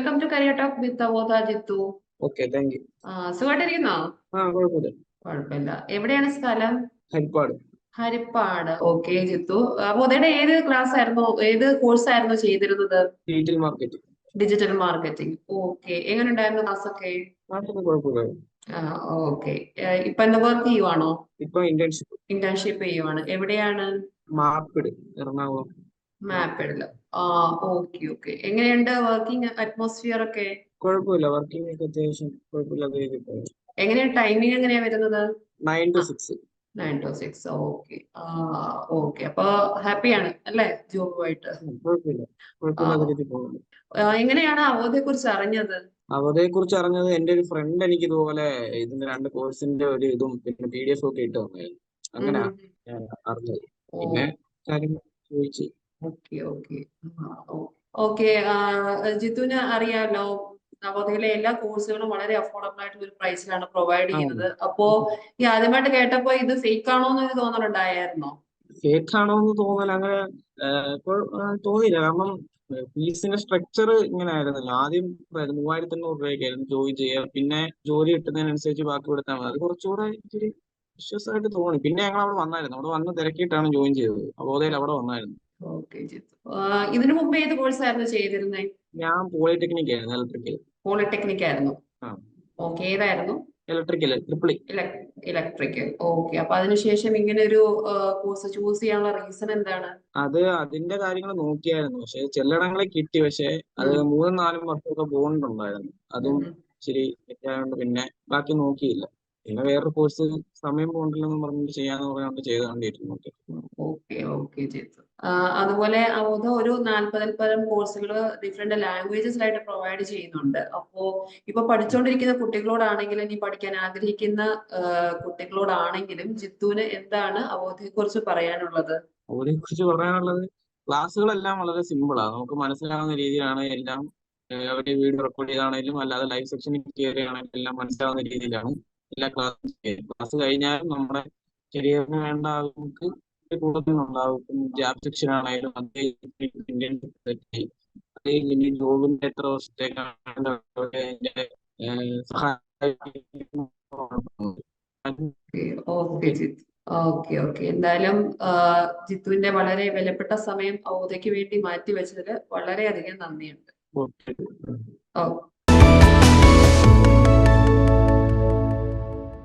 Welcome to career talk with Avodha Jithu okay thank you സുഖമായിട്ടിരിക്കുന്നോ ആ കുഴപ്പമില്ല. കുഴപ്പമില്ല. എവിടെയാണ് സ്ഥലം? ഹരിപ്പാട്. ഹരിപ്പാട്. ഓക്കെ ജിത്തു അവോധയുടെ ഏത് ക്ലാസ് ആയിരുന്നു ഏത് കോഴ്സ് ആയിരുന്നു ചെയ്തിരുന്നത്? Digital marketing digital marketing okay എങ്ങനെ ഉണ്ടായിരുന്നു ക്ലാസ് ഒക്കെ ഓക്കെ ഇപ്പൊ എന്താ വർക്ക് ചെയ്യുവാണോ? ഇപ്പൊ ഇന്റേൺഷിപ്പ് ഇന്റേൺഷിപ്പ് ചെയ്യുവാണ്. എവിടെയാണ്? മാപ്പിട് എറണാകുളം. മാപ്പിഡിൽ ആ ഓക്കെ ഓക്കെ. എങ്ങനെയുണ്ട് വർക്കിംഗ് അറ്റ്മോസ്ഫിയർ ഒക്കെ? കുഴപ്പമില്ല. വർക്കിംഗ് ഒക്കെ അത്യാവശ്യം കുഴപ്പമില്ലാത്ത രീതിയിൽ ടൈമിംഗ് എങ്ങനെയാ വരുന്നത്? Nine to six nine to six okay. ആ ഓക്കെ. അപ്പൊ ഹാപ്പിയാണ് അല്ലേ? ജോബുമായിട്ട്. എങ്ങനെയാണ് അവധിയെ കുറിച്ച് അറിഞ്ഞത് അവരെ കുറിച്ച് അറിഞ്ഞത്? എന്റെ ഒരു ഫ്രണ്ട് എനിക്ക് ഇതുപോലെ ഇതിന്റെ രണ്ട് കോഴ്സിന്റെ ഒരു ഇതും പിന്നെ പി ഡി എഫ് ഒക്കെ ഇട്ട് തന്നായിരുന്നു അങ്ങനെ അറിഞ്ഞത്. പിന്നെ കാര്യങ്ങൾ ചോദിച്ച്. Okay okay. ഓക്കെ ജിത്തുവിന് അറിയാമല്ലോ നവോദയയിലെ എല്ലാ കോഴ്സുകളും വളരെ അഫോർഡബിൾ ആയിട്ട് ഒരു പ്രൈസിലാണ് പ്രൊവൈഡ് ചെയ്യുന്നത്. അപ്പോ ഈ ആദ്യമായിട്ട് കേട്ടപ്പോ ഇത് ഫേക്ക് ആണോ എന്ന് തോന്നലുണ്ടായിരുന്നോ ഫേക്ക് ആണോ എന്ന് തോന്നൽ അങ്ങനെ ഇപ്പോൾ തോന്നിയില്ല. കാരണം ഫീസിന്റെ സ്ട്രക്ചർ ഇങ്ങനെ ആയിരുന്നല്ലോ. ആദ്യം മൂവായിരത്തി എണ്ണൂറ് രൂപയ്ക്കായിരുന്നു ജോയിൻ ചെയ്യുക. പിന്നെ ജോലി കിട്ടുന്നതിനനുസരിച്ച് ബാക്കി കൊടുത്താൽ മതി. അത് കുറച്ചുകൂടെ ഇച്ചിരി വിശ്വാസമായിട്ട് തോന്നി. പിന്നെ ഞങ്ങൾ അവിടെ വന്നായിരുന്നു. അവിടെ വന്ന് തിരക്കിയിട്ടാണ് ജോയിൻ ചെയ്തത്. അവോധയിൽ അവിടെ വന്നായിരുന്നു. ഓക്കെ ജിത്തു ഇതിനു മുമ്പ് ഏത് കോഴ്സ് ആയിരുന്നു ചെയ്തിരുന്നത് ഞാൻ പോളിടെക്നിക് ആയിരുന്നു ഇലക്ട്രിക്കൽ പോളിടെക്നിക് ആയിരുന്നു. ഓക്കെ ഏതായിരുന്നു? ഇലക്ട്രിക്കൽ ട്രിപ്പിൾ ഇലക്ട്രിക്കൽ ഓക്കെ അപ്പൊ അതിനുശേഷം ഇങ്ങനെ ഒരു കോഴ്സ് ചൂസ് ചെയ്യാനുള്ള റീസൺ എന്താണ്? അത് അതിന്റെ കാര്യങ്ങൾ നോക്കിയായിരുന്നു. പക്ഷെ ചിലയിടങ്ങളിൽ കിട്ടി. പക്ഷെ അത്. മൂന്നും നാലും വർഷമൊക്കെ പോകുന്നുണ്ടായിരുന്നു അതും ശരി പിന്നെ ബാക്കി നോക്കിയില്ല. പിന്നെ വേറൊരു കോഴ്സ് സമയം പോകണ്ടല്ലോ എന്ന് പറഞ്ഞിട്ട് ചെയ്യാന്ന് പറഞ്ഞുകൊണ്ട് ചെയ്തുകൊണ്ടിരുന്നു നോക്കി ഓക്കെ അതുപോലെ അവധ ഒരു നാൽപ്പതിൽ പരം കോഴ്സുകൾ ഡിഫറെന്റ് ലാംഗ്വേജസ് ആയിട്ട് പ്രൊവൈഡ് ചെയ്യുന്നുണ്ട്. അപ്പോ ഇപ്പൊ പഠിച്ചുകൊണ്ടിരിക്കുന്ന കുട്ടികളോടാണെങ്കിലും ഇനി പഠിക്കാൻ ആഗ്രഹിക്കുന്ന കുട്ടികളോടാണെങ്കിലും ജിത്തുവിന് എന്താണ് അവധയെ കുറിച്ച് പറയാനുള്ളത്? അവധിയെ കുറിച്ച് പറയാനുള്ളത് ക്ലാസ്സുകളെല്ലാം വളരെ സിമ്പിളാണ് നമുക്ക് മനസ്സിലാവുന്ന രീതിയിലാണ് എല്ലാം അവരുടെ വീഡിയോ റെക്കോർഡ് ചെയ്താണെങ്കിലും അല്ലാതെ ലൈവ് സെക്ഷനിൽ കയറിയാണെങ്കിലും എല്ലാം മനസ്സിലാവുന്ന രീതിയിലാണ്. എല്ലാ ക്ലാസ്സും ക്ലാസ് കഴിഞ്ഞാലും നമ്മുടെ കരിയറിന് വേണ്ട നമുക്ക് കൂടുതലുണ്ടാവും ജാബ് സെക്ഷൻ ആണെങ്കിലും അതേ ഇന്ത്യൻ ജോബിന്റെ എത്ര വർഷത്തേക്കാണ് ഓക്കെ ഓക്കെ. എന്തായാലും ജിത്തുവിന്റെ വളരെ വിലപ്പെട്ട സമയം അവധയ്ക്ക് വേണ്ടി മാറ്റി വെച്ചതിൽ വളരെയധികം നന്ദിയുണ്ട്. ഓക്കെ. ഓ.